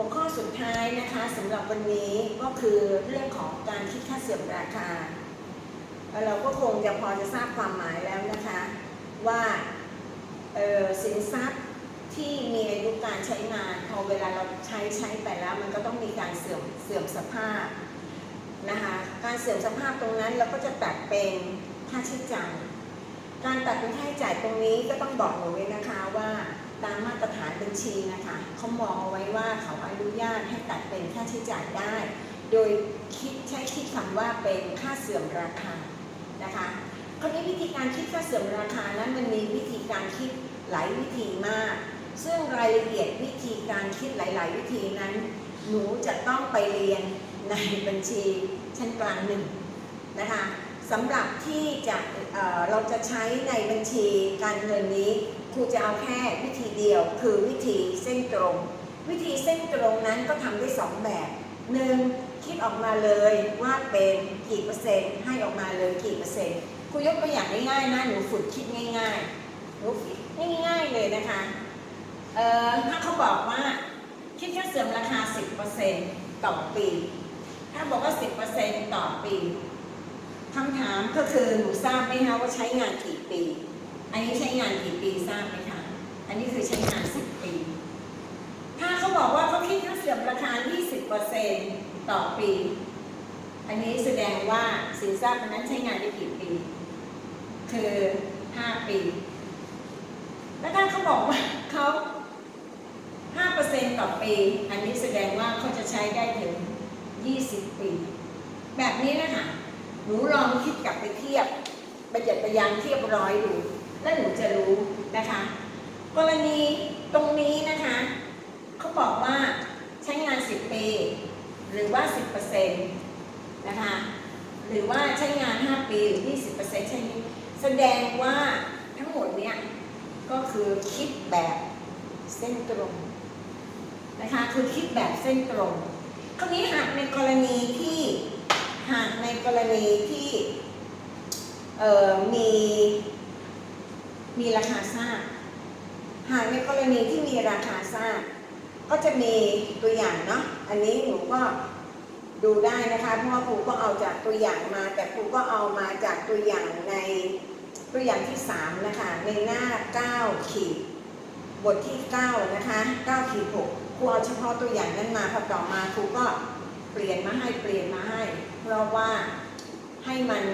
หัวข้อสุดท้ายนะคะสำหรับวันนี้ก็คือเรื่องของการคิดค่าเสื่อมราคา เราก็คงจะพอจะทราบความหมายแล้วนะคะ ว่าสินทรัพย์ที่มีอายุการใช้งาน พอเวลาเราใช้ใช้ไปแล้ว มันก็ต้องมีการเสื่อมเสื่อมสภาพนะคะการเสื่อมสภาพตรงนั้นเราก็จะตัดเป็นค่าใช้จ่ายการตัดเป็นค่าใช้จ่ายตรงนี้ก็ต้องบอกหนูไว้นะคะว่า ตามมาตรฐานบัญชีนะคะเขามองเอาไว้ว่าเขาอนุญาตให้ตัดเป็นค่าใช้จ่ายได้ โดยคิดใช้คิดคำว่าเป็นค่าเสื่อมราคานะคะคราวนี้วิธีการคิดค่าเสื่อมราคานั้นมันมีวิธีการคิดหลายวิธีมาก ซึ่งรายละเอียดวิธีการคิดหลาย ๆ วิธีนั้น หนูจะต้องไปเรียนในบัญชีชั้นกลางหนึ่งนะคะสำหรับที่จะเเราจะใช้ในบัญชีการเงินนี้ รูจะเอาแค่วิธีเดียวคือวิธีเส้นตรง วิธีเส้นตรงนั้นก็ทำได้สองแบบหนึ่งคิดออกมาเลยว่าเป็นกี่เปอร์เซ็นต์ให้ออกมาเลยกี่เปอร์เซ็นต์ครูยกตัวอย่างง่ายๆนะหนูฝึกคิดง่ายๆหนูง่ายๆเลยนะคะเอ่อถ้าเขาบอกว่าคิดแค่เสื่อมราคา 10%ต่อปี ถ้าบอกว่า 10%ต่อปีคำถามก็คือหนูทราบไหมคะว่าใช้งานกี่ปี อันนี้ใช้งานกี่ปีทราบไหมคะ อันนี้คือใช้งาน 10 ปี ถ้าเขาบอกว่าเขาคิดค่าเสื่อมราคา 20%ต่อปี อันนี้แสดงว่าสินทรัพย์อันนั้นใช้งานได้กี่ปี คือ 5 ปี แล้วถ้าเขาบอกว่าเขา5%ต่อปี อันนี้แสดงว่าเขาจะใช้ได้ถึง 20 ปี แบบนี้นะคะหนูลองคิดกลับไปเทียบประหยัดประหยันเทียบร้อยดู แล้วหนูจะรู้นะคะ กรณีตรงนี้นะคะเขาบอกว่าใช้งาน 10 ปี หรือว่า 10%นะคะหรือว่าใช้งาน 5 ปีหรือ 20%ใช่ไหมแสดงว่าทั้งหมดเนี่ยก็คือคิดแบบเส้นตรงนะคะคือคิดแบบเส้นตรงคราวนี้หากในกรณีที่หากในกรณีที่มี มีราคาทราบหากในกรณีที่มีราคาทราบก็จะมีตัวอย่างเนาะ อันนี้หนูก็ดูได้นะคะ เพราะว่าครูก็เอาจากตัวอย่างมา แต่ครูก็เอามาจากตัวอย่างในตัวอย่างที่ 3 นะคะ ในหน้า 9 ขีดบทที่ 9 นะคะ9ขีด6ครูเอาเฉพาะตัวอย่างนั้นมาพอต่อมาครูก็เปลี่ยนมาให้เปลี่ยนมาให้ เพราะว่าให้มัน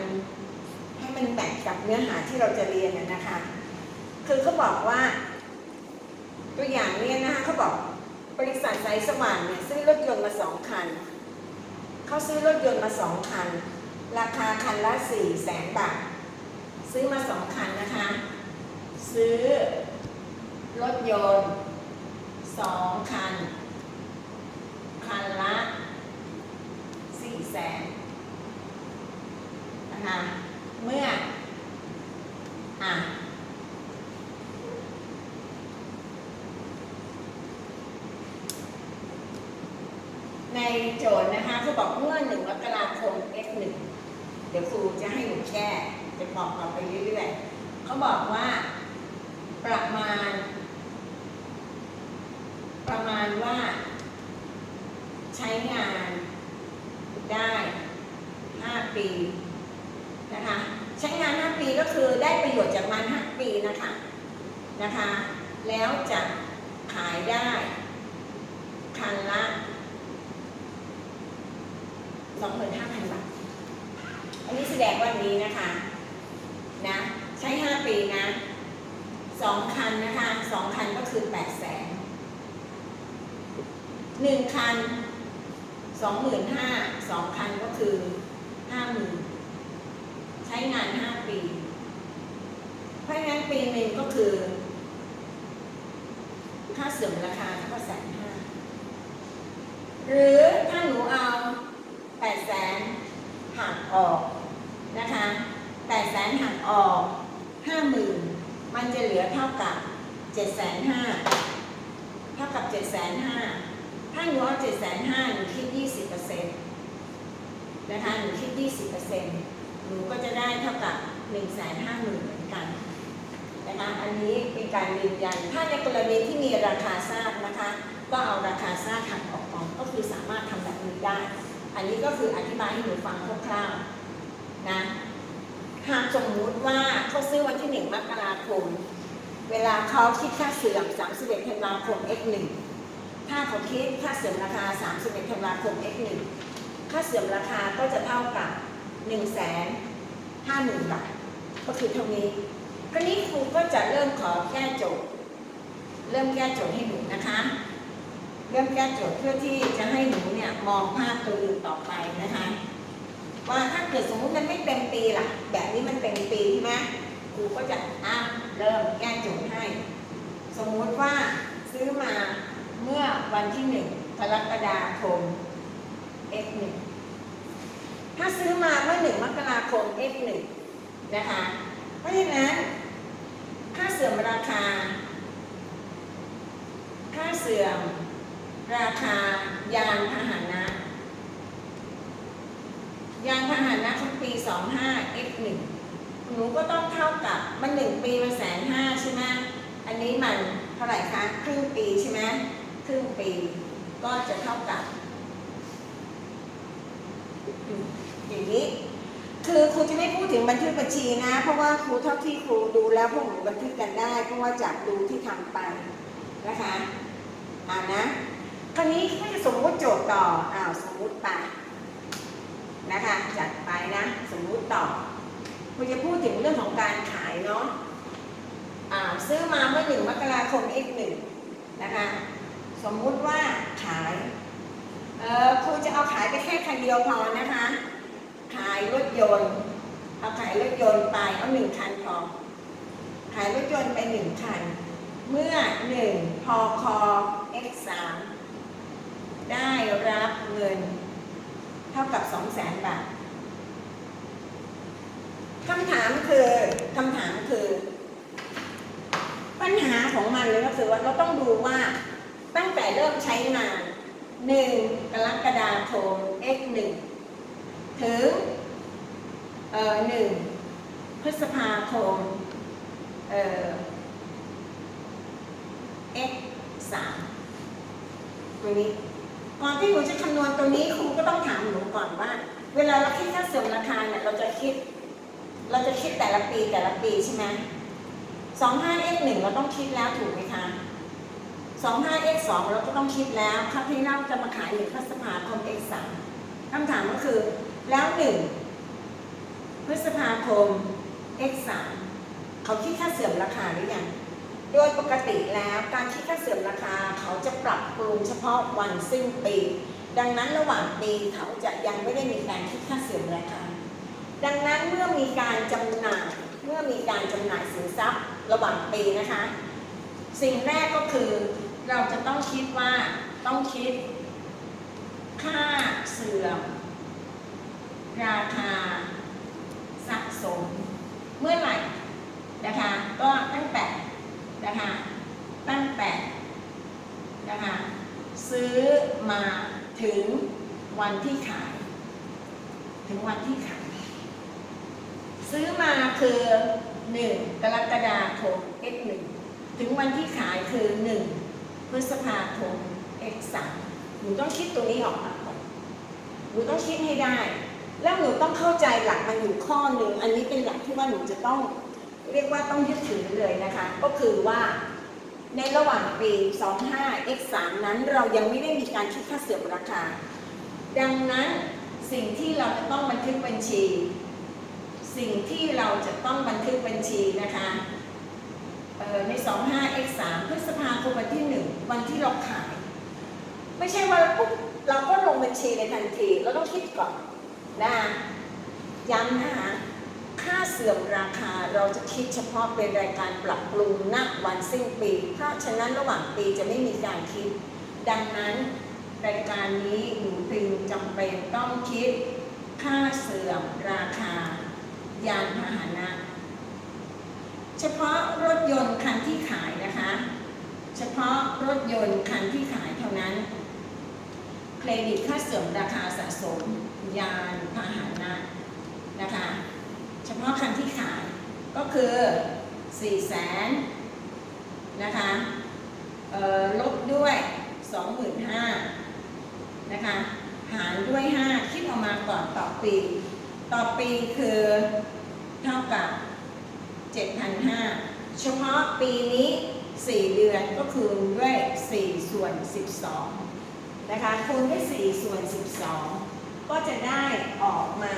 ให้มันแมทกับเนื้อหาที่เราจะเรียนน่นะคะ คือเขาบอกว่า ตัวอย่างเนี้ยนะคะเขาบอกบริษัทสายสว่างเนี่ยซื้อรถยนต์มาสองคันเขาซื้อรถยนต์มาสองคัน ราคาคันละสี่แสนบาท ซื้อมาสองคันนะคะ ซื้อรถยนต์สองคัน คันละสี่แสนนะคะเมื่ออะ โจทย์นะคะเขาบอกเมื่อหนึ่งมกราคม F1 เดี๋ยวครูจะให้หนูแก้จะบอกต่อไปเรื่อยๆเขาบอกว่าประมาณ ประมาณว่า ใช้งานได้ 5 ปีนะคะใช้งาน 5 ปีก็คือได้ประโยชน์จากมัน 5 ปีนะคะนะคะ แล้วจะขายได้คันละ 25,000 บาท อันนี้แสดงว่านี้นะคะ นะ ใช้ 5 ปีนะ 2 คันนะคะ 2 คันก็คือ 8 แสน 1 คัน 25,000 2 คันก็คือ 50,000 ใช้งาน 5 ปี เพราะงั้นปีหนึ่งก็คือ ค่าเสื่อมราคาก็แสนห้าหรือถ้าหนูเอา แปดแสนหักออกนะคะแปดแสนหักออกห้าหมื่นมันจะเหลือเท่ากับเจ็ดแสนห้าเท่ากับเจ็ดแสนห้าถ้าหนูเอาเจ็ดแสนห้าหนูคิดยี่สิบเปอร์เซ็นะคะหนูคิดยี่สิบเปอร์เซ็นต์หนูก็จะได้เท่ากับหนึ่งแสนห้าหมื่นเหมือนกันนะคะอันนี้เป็นการยืนยัน ถ้าในกรณีที่มีราคาทราบนะคะ ก็เอาราคาทราบหักออกก่อนก็คือสามารถทำแบบนี้ได้ อันนี้ก็คืออธิบายให้หนูฟังคร่าวๆนะหากสมมุติว่าเขาซื้อวันที่หนึ่งมกราคม เวลาเขาคิดค่าเสื่อม31ธันวาคม x 1 ถ้าเขาคิดค่าเสื่อมราคา31ธันวาคม x 1 ค่าเสื่อมราคาก็จะเท่ากับ1 5 0 0 0 0บาทก็คือเท่านี้คราวนี้ครูก็จะเริ่มขอแก้โจทย์ เริ่มแก้โจทย์ให้หนูนะคะ เริ่มแก้โจทย์เพื่อที่จะให้หนูเนี่ยมองภาพตัวอื่นต่อไปนะคะ ว่าถ้าเกิดสมมุติมันไม่เต็มปีล่ะ แบบนี้มันเต็มปีใช่ไหมครูก็จะอะเริ่มแก้โจทย์ให้ สมมุติว่าซื้อมาเมื่อวันที่หนึ่งกรกฎาคม x 1ถ้าซื้อมาเมื่อหนึ่งมกราคม x 1นะคะ เพราะฉะนั้น ค่าเสื่อมราคา ค่าเสื่อม ราคายานพาหนะ ยานพาหนะของปี 25 x 1หนูก็ต้องเท่ากับมันหนึ่งปีมันแสนห้าใช่ไหมอันนี้มันเท่าไหร่คะครึ่งปีใช่ไหมครึ่งปีก็จะเท่ากับ อย่างนี้ คือครูจะไม่พูดถึงบันทึกบัญชีนะ เพราะว่าครูเท่าที่ครูดูแล้วพวกหนูบันทึกกันได้ เพราะว่าจากดูที่ทำไปนะคะ อ่านะ คราวนี้ก็จะสมมุติโจทย์ต่อ อ้าวสมมุติไปนะคะ จัดไปนะ สมมุติต่อครูจะพูดถึงเรื่องของการขายเนาะอ่าซื้อมาเมื่อหนึ่งมกราคม x หนึ่งนะคะ สมมุติว่าขายเออครูจะเอาขายไปแค่คันเดียวพอนะคะ ขายรถยนต์ เอาขายรถยนต์ไปเอาหนึ่งคันพอ ขายรถยนต์ไปหนึ่งคัน เมื่อหนึ่งพอคอ x สาม ได้รับเงิน เท่ากับสองแสนบาทคำถามคือคำถามคือ ปัญหาของมันเลยก็คือว่าเราต้องดูว่าตั้งแต่เริ่มใช้งานหนึ่งกรกฎาคม x หนึ่งถึงเอ่อหนึ่งพฤษภาคมเอ่อ x สามตัวนี้ ก่อนที่หนูจะคำนวณตัวนี้ครูก็ต้องถามหนูก่อนว่า เวลาเราคิดค่าเสื่อมราคาเนี่ยเราจะคิด เราจะคิดแต่ละปีแต่ละปีใช่ไหมสองห้า x หนึ่งเราต้องคิดแล้วถูกไหมคะสองห้า x สองเราก็ต้องคิดแล้วครั้งที่เราจะมาขายหนึ่งพฤษภาคม x สามคำถามก็คือ แล้วหนึ่งพฤษภาคม x สามเขาคิดค่าเสื่อมราคาหรือยัง โดยปกติแล้วการคิดค่าเสื่อมราคาเขาจะปรับปรุงเฉพาะวันสิ้นปี ดังนั้นระหว่างปีเขาจะยังไม่ได้มีการคิดค่าเสื่อมราคา ดังนั้นเมื่อมีการจำหน่ายเมื่อมีการจำหน่ายสินทรัพย์ระหว่างปีนะคะ สิ่งแรกก็คือเราจะต้องคิดว่าต้องคิด ค่าเสื่อม ราคาสะสม เมื่อไหร่นะคะ ก็ตั้งแต่นะคะตั้งแต่นะคะซื้อมา ถึงวันที่ขาย ถึงวันที่ขาย ซื้อมาคือ1กรกฎาคม x 1ถึงวันที่ขายคือ1พฤษภาคม x 3หนูต้องคิดตัวนี้ออกมาก่อนหนูต้องคิดให้ได้ แล้วหนูต้องเข้าใจหลักมันอยู่ข้อหนึ่งอันนี้เป็นหลักที่ว่าหนูจะต้องเรียกว่าต้องยึดถือเลยนะคะ ก็คือว่า ในระหว่างปี 25 x 3นั้น เรายังไม่ได้มีการคิดค่าเสื่อมราคา ดังนั้นสิ่งที่เราจะต้องบันทึกบัญชี สิ่งที่เราจะต้องบันทึกบัญชีนะคะออใน 25 x 3พฤษภาคมวันที่ 1 วันที่เราขาย ไม่ใช่ว่าปุ๊บเราก็ลงบัญชีในทันที เราต้องคิดก่อนนะย้ำนะคะ ค่าเสื่อมราคาเราจะคิดเฉพาะเป็นรายการปรับปรุงณวันสิ้นปี เพราะฉะนั้นระหว่างปีจะไม่มีการคิด ดังนั้นรายการนี้หนูจึงจำเป็นต้องคิด ค่าเสื่อมราคา ยานพาหนะ เฉพาะรถยนต์คันที่ขายนะคะ เฉพาะรถยนต์คันที่ขายเท่านั้น เครดิตค่าเสื่อมราคาสะสม ยานพาหนะนะคะ เฉพาะคันที่ขายก็คือ4 0 0แสนนะคะลบด้วย25,000นะคะหารด้วย5คิดออกมาก่อนต่อปี ต่อปีคือเท่ากับ7,500เฉพาะปีนี้4เดือนก็คูณด้วย4ส่วน12นะคะคูณด้วย4ส่วน12ก็จะได้ออกมา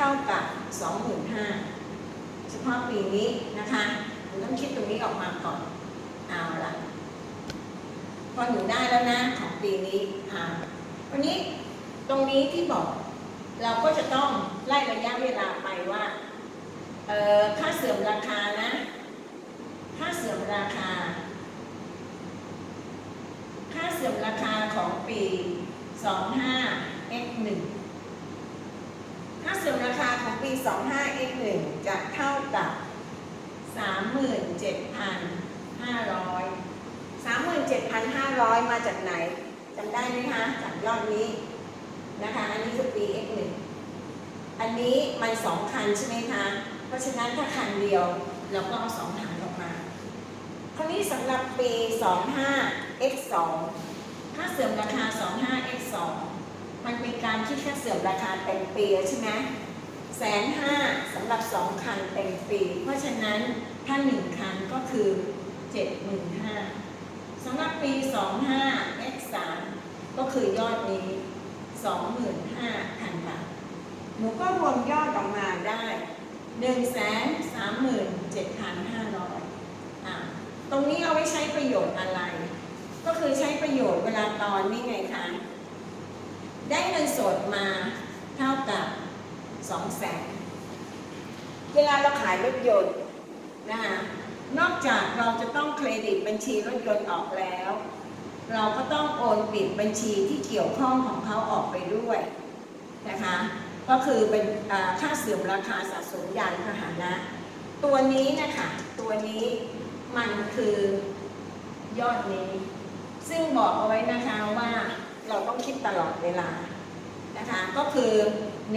ท่ากับ 25,000เฉพาะปีนี้นะคะหนูต้องคิดตรงนี้ออกมาก่อน เอาละพอหนูได้แล้วนะของปีนี้อ่าวันนี้ตรงนี้ที่บอกเราก็จะต้องไล่ระยะเวลาไปว่าเอ่อค่าเสื่อมราคานะ ค่าเสื่อมราคา ค่าเสื่อมราคาของปี 25 x 1 ค่าเสื่อมราคาของปี 25 x 1 จะเท่ากับ 37,500 37,500 มาจากไหนจำได้ไหมคะจากยอดนี้นะคะ อันนี้คือปี x 1 อันนี้มันสองคันใช่ไหมคะ เพราะฉะนั้นถ้าคันเดียวเราก็เอาสองถังออกมาคราวนี้สำหรับปี 25 x 2ค่าเสื่อมราคา 25 x 2 มันเป็นการคิดค่าเสื่อมราคาเต็มปีใช่ไหมแสนห้าสำหรับสองคันเต็มปี เพราะฉะนั้นถ้าหนึ่งคันก็คือ75,000สำหรับปี25 x 3ก็คือยอดนี้25,000บาท หนูก็รวมยอดออกมาได้137,500อะตรงนี้เอาไว้ใช้ประโยชน์อะไร ก็คือใช้ประโยชน์เวลาตอนนี้ไงคะ ได้เงินสดมาเท่ากับ200,000เวลาเราขายรถยนต์นะคะนอกจากเราจะต้องเครดิตบัญชีรถยนต์ออกแล้ว เราก็ต้องโอนปิดบัญชีที่เกี่ยวข้องของเขาออกไปด้วยนะคะก็คือเป็นค่าเสื่อมราคาสะสมยานพาหนะตัวนี้นะคะตัวนี้มันคือยอดนี้ ซึ่งบอกเอาไว้นะคะว่า เราต้องคิดตลอดเวลานะคะก็คือ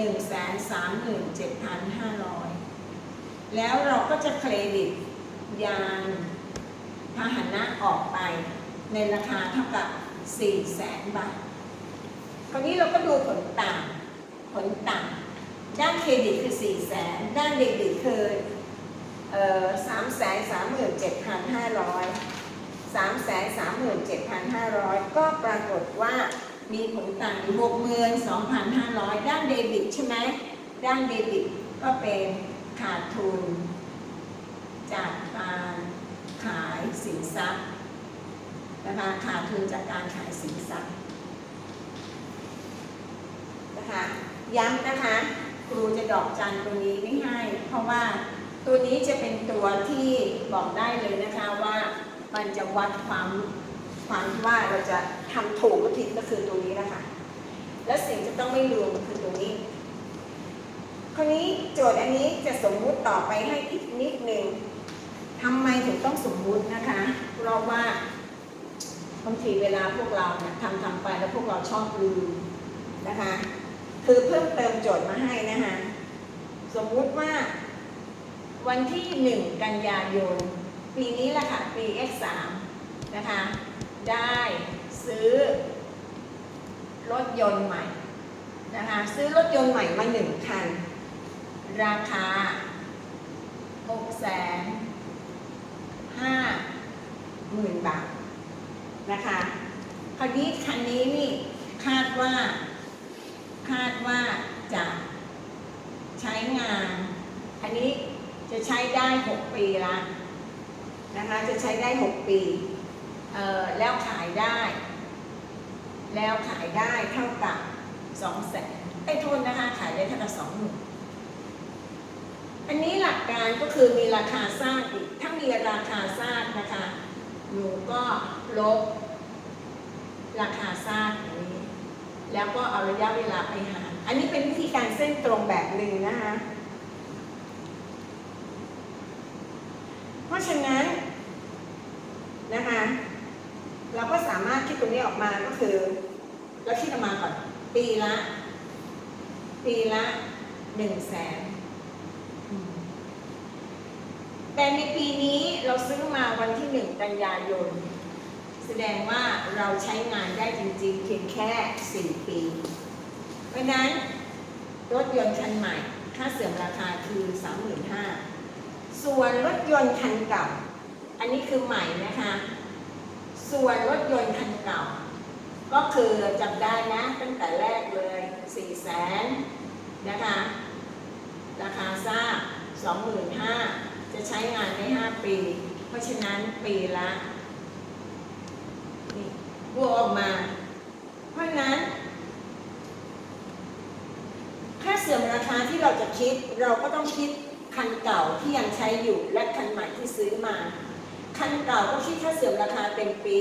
137,500 แล้วเราก็จะเครดิตยานพาหนะออกไปในราคาเท่ากับ4แสนบาท คราวนี้เราก็ดูผลต่าง ผลต่าง ด้านเครดิตคือ4แสนด้านเดบิตคือออ3แสน37,500 3แสน37,500 ก็ปรากฏว่ามีผลต่างอยู่62,500 ด้านเดบิตใช่ไหมด้านเดบิตก็เป็นขาดทุน จากการขายสินทรัพย์นะคะขาดทุนจากการขายสินทรัพย์นะคะย้ำนะคะ ครูจะดอกจันตัวนี้ไม่ให้ เพราะว่าตัวนี้จะเป็นตัวที่บอกได้เลยนะคะว่า มันจะวัดความความว่าเราจะทำถูกหรือผิดก็คือตัวนี้นะคะ และสิ่งจะต้องไม่ลืมคือตัวนี้คราวนี้โจทย์อันนี้จะสมมุติต่อไปให้อีกนิดหนึ่งทำไมถึงต้องสมมุตินะคะ เพราะว่าบางทีเวลาพวกเราเนี่ยทำทำไปแล้วพวกเราชอบลืมนะคะ คือเพิ่มเติมโจทย์มาให้นะคะ สมมุติว่า วันที่หนึ่งกันยายน ปีนี้แหละค่ะ ปี X3 นะคะ ได้ซื้อรถยนต์ใหม่นะคะ ซื้อรถยนต์ใหม่มาหนึ่งคัน ราคา6แสนห้าหมื่นบาทนะคะคราวนี้คันนี้นี่คาดว่าคาดว่าจะใช้งาน อันนี้จะใช้ได้ 6 ปีละ นะคะจะใช้ได้ 6 ปีแล้วขายได้ แล้วขายได้เท่ากับ2แสนไอ้โทษนะคะขายได้เท่ากับ2หมื่นอันนี้หลักการก็คือมีราคาสร้างอีกถ้ามีราคาสร้างนะคะหนูก็ลบราคาสร้างอย่างนี้ แล้วก็เอาระยะเวลาไปหาร อันนี้เป็นวิธีการเส้นตรงแบบหนึ่งนะคะ เพราะฉะนั้นนะคะ เราก็สามารถคิด ตรงนี้ออกมาก็คือเราคิดออกมาก่อน ปีละ ปีละหนึ่งแสนแต่ในปีนี้เราซื้อมาวันที่หนึ่งกันยายน แสดงว่าเราใช้งานได้จริงๆ เพียงแค่4ปี เพราะนั้น รถยนต์คันใหม่ ค่าเสื่อมราคาคือ35,000ส่วนรถยนต์คันเก่า อันนี้คือใหม่นะคะ ส่วนรถยนต์คันเก่า ก็คือจำได้นะตั้งแต่แรกเลย4 0 0แสนนะคะ ราคาทราบ25,000 จะใช้งานได้ 5 ปี เพราะฉะนั้นปีละนี่บวกออกมา เพราะฉะนั้น ค่าเสื่อมราคาที่เราจะคิดเราก็ต้องคิดคันเก่าที่ยังใช้อยู่และคันใหม่ที่ซื้อมา คันเก่าก็คิดค่าเสื่อมราคาเต็มปี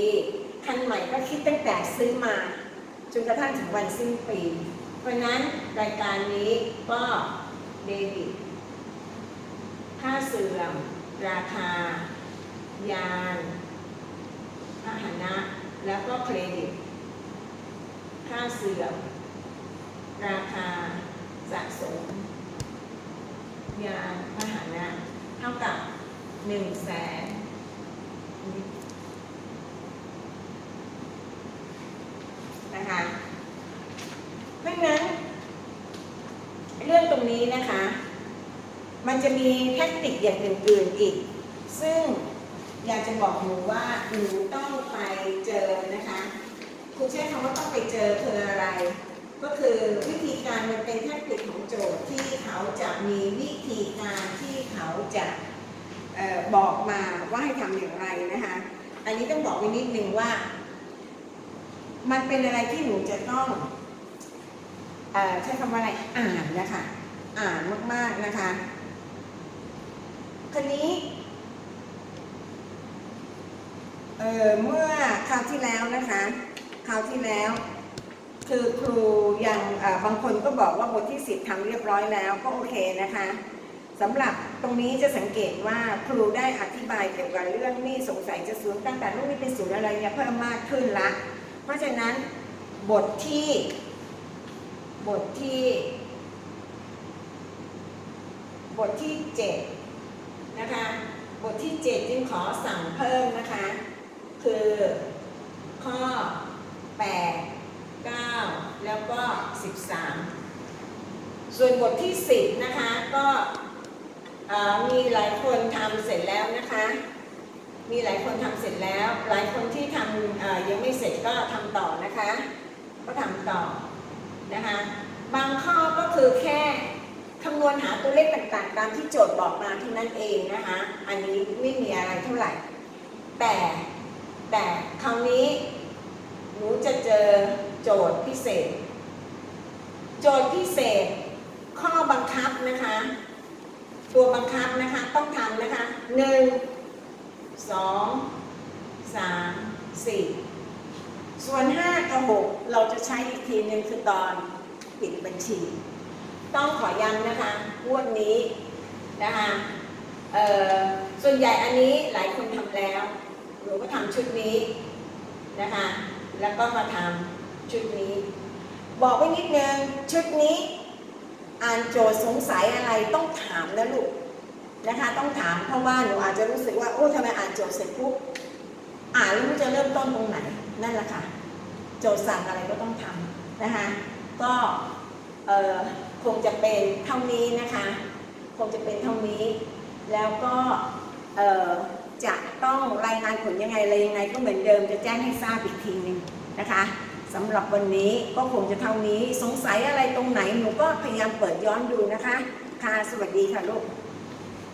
คันใหม่ก็คิดตั้งแต่ซื้อมาจนกระทั่งถึงวันสิ้นปี เพราะฉะนั้นรายการนี้ก็เดบิตค่าเสื่อม ราคา ยานพาหนะ แล้วก็เครดิต ค่าเสื่อม ราคาสะสม ยานพาหนะ เท่ากับหนึ่งแสน นะคะเพราะฉะนั้น เรื่องตรงนี้นะคะ มันจะมีแทคนิคอย่างอื่นๆอีก ซึ่งอยากจะบอกหนูว่าหนูต้องไปเจอนะคะครูใช้คำว่าต้องไปเจอคืออะไร ก็คือวิธีการมันเป็นแทคนิคของโจทย์ที่เขาจะมีวิธีการที่เขาจะ บอกมาว่าให้ทำอย่างไรนะคะ อันนี้ต้องบอกไว้นิดนึงว่า มันเป็นอะไรที่หนูจะต้องอใช้คำว่าอะไรอ่านนะคะ อ่านมากๆนะคะคนนี้เออเมื่อคราวที่แล้วนะคะคราวที่แล้ว คือครูยังบางคนก็บอกว่าบทที่สิบทำเรียบร้อยแล้วก็โอเคนะคะ สำหรับตรงนี้จะสังเกตว่าครูได้อธิบายเกี่ยวกับเรื่องนี้สงสัยจะศูนย์ตั้งแต่ลูกนี้เป็นศูนย์อะไรเนี่ยเพิ่มมากขึ้นละ เพราะฉะนั้นบทที่บทที่ บทที่เจ็ดนะคะบทที่เจ็ดจึงขอสั่งเพิ่มนะคะ คือข้อ8 9แล้วก็13ส่วนบทที่10นะคะก็ มีหลายคนทำเสร็จแล้วนะคะ มีหลายคนทำเสร็จแล้ว หลายคนที่ทำยังไม่เสร็จก็ทำต่อนะคะ ก็ทำต่อนะคะ บางข้อก็คือแค่คำนวณหาตัวเลขต่างๆ ตามที่โจทย์บอกมาเท่านั้นเองนะคะ อันนี้ไม่มีอะไรเท่าไหร่ แต่แต่คราวนี้หนูจะเจอโจทย์พิเศษ โจทย์พิเศษข้อบังคับนะคะ ตัวบังคับนะคะ ต้องทำนะคะหนึ่งสองสามสี่ส่วนห้ากับหกเราจะใช้อีกทีหนึ่งคือตอนปิดบัญชี ต้องขอย้ำนะคะงวดนี้นะคะส่วนใหญ่อันนี้หลายคนทำแล้วหนูก็ทำชุดนี้นะคะ แล้วก็มาทำชุดนี้ บอกไว้นิดนึงชุดนี้ อ่านโจทย์สงสัยอะไรต้องถามนะลูกนะคะต้องถามเพราะว่าหนูอาจจะรู้สึกว่าโอ้ทำไมอ่านโจทย์เสร็จปุ๊บอ่านแล้วจะเริ่มต้นตรงไหนนั่นแหละค่ะโจทย์สั่งอะไรก็ต้องทำนะคะก็คงจะเป็นเท่านี้นะคะคงจะเป็นเท่านี้ แล้วก็จะต้องรายงานผลยังไงอะไรยังไงก็เหมือนเดิมจะแจ้งให้ทราบอีกทีหนึ่งนะคะ สำหรับวันนี้ก็คงจะเท่านี้สงสัยอะไรตรงไหนหนูก็พยายามเปิดย้อนดูนะคะ ค่ะ สวัสดีค่ะลูก